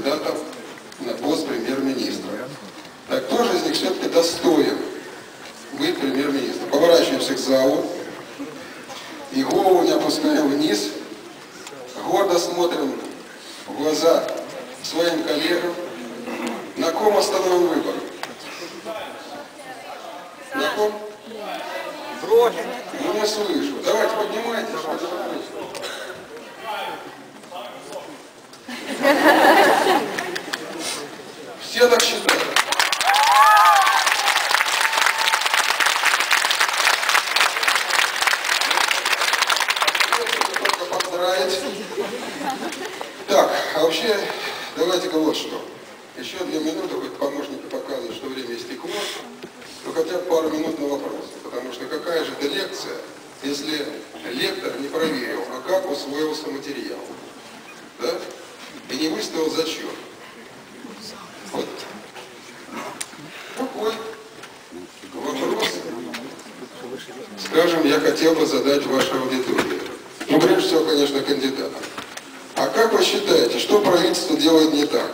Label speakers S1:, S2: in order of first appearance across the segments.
S1: кандидатов на пост премьер-министра. Так кто же из них все-таки достоин быть премьер-министром? Поворачиваемся к залу и голову не опускаем вниз, гордо смотрим в глаза своим коллегам, на ком остановим выбор. На ком?
S2: Дрогин.
S1: Ну не слышу. Давайте поднимайтесь. Все так. Только поздравить. Так, а вообще, давайте-ка вот что. Еще две минуты, хоть помощники показывают, что время истекло. Ну хотя бы пару минут на вопросы. Потому что какая же это лекция, если лектор не проверил, а как усвоился материал. Да? И не выставил зачет. Вот такой вопрос, скажем, я хотел бы задать вашей аудитории. Ну, прежде всего, конечно, кандидатам. А как вы считаете, что правительство делает не так?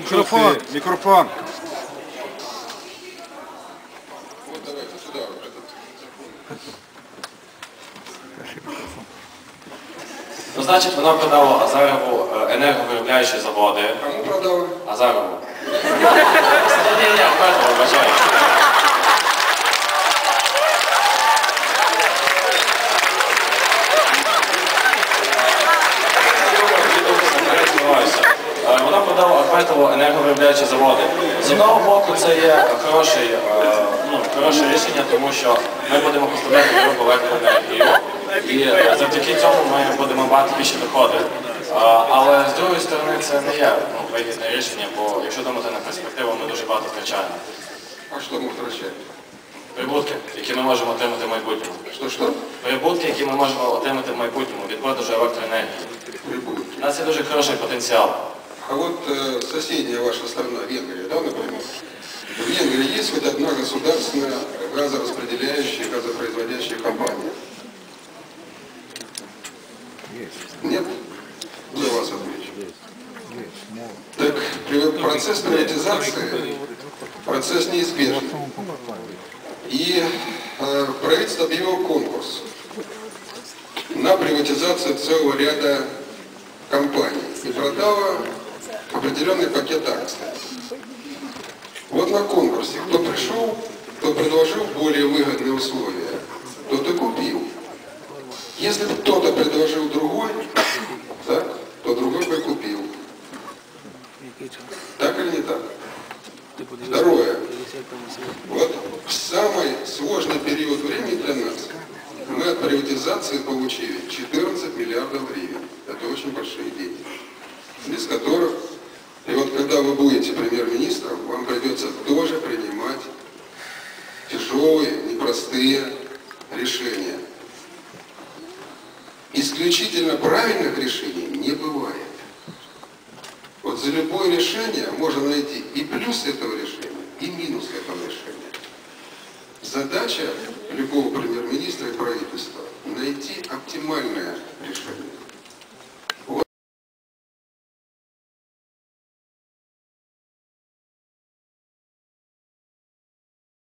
S2: Микрофон. Микрофон.
S1: Вот давайте сюда, вот этот.
S3: Ну, значить, воно продало Азарову енерговиробляючі заводи.
S1: Кому продали?
S3: Азарову. Ні, ні, Ахметова, вважаю. Е, Вона продала Ахметову енерговиробляючі заводи. З одного боку, це є хороший, е, ну, хороше рішення, тому що ми будемо поставляти велику електроенергію. І е, завдяки цьому ми будемо мати більше доходи. Але з другої сторони це не є ну, вигідне рішення, бо якщо думати на перспективу, ми дуже багато втрачаємо.
S1: А что мы возвращаем?
S3: Прибутки, які ми можемо отримати в майбутньому.
S1: Что-что?
S3: Прибутки, які ми можемо отримати в майбутньому від продажу електроенергії.
S1: Прибудки.
S3: У нас є дуже хороший потенціал.
S1: А вот э, соседняя ваша страна, Венгрия, да, например? В есть хоть одна государственная газораспределяющая, За вас отвечу. Так при- процесс приватизации, процесс неизбежный. И э, правительство объявило конкурс на приватизацию целого ряда компаний и продало определенный пакет акций. Вот на конкурсе кто пришел, кто предложил более выгодные условия, тот и купил. Если кто-то предложил другой, так, то другой бы купил. Так? Второе. Вот в самый сложный период времени для нас мы от приватизации получили 14 миллиардов гривен. Это очень большие деньги, без которых, и вот когда вы будете премьер-министром, вам придется тоже принимать тяжелые, непростые решения. Исключительно правильных решений не бывает. Любое решение можно найти и плюс этого решения, и минус этого решения. Задача любого премьер-министра и правительства – найти оптимальное решение.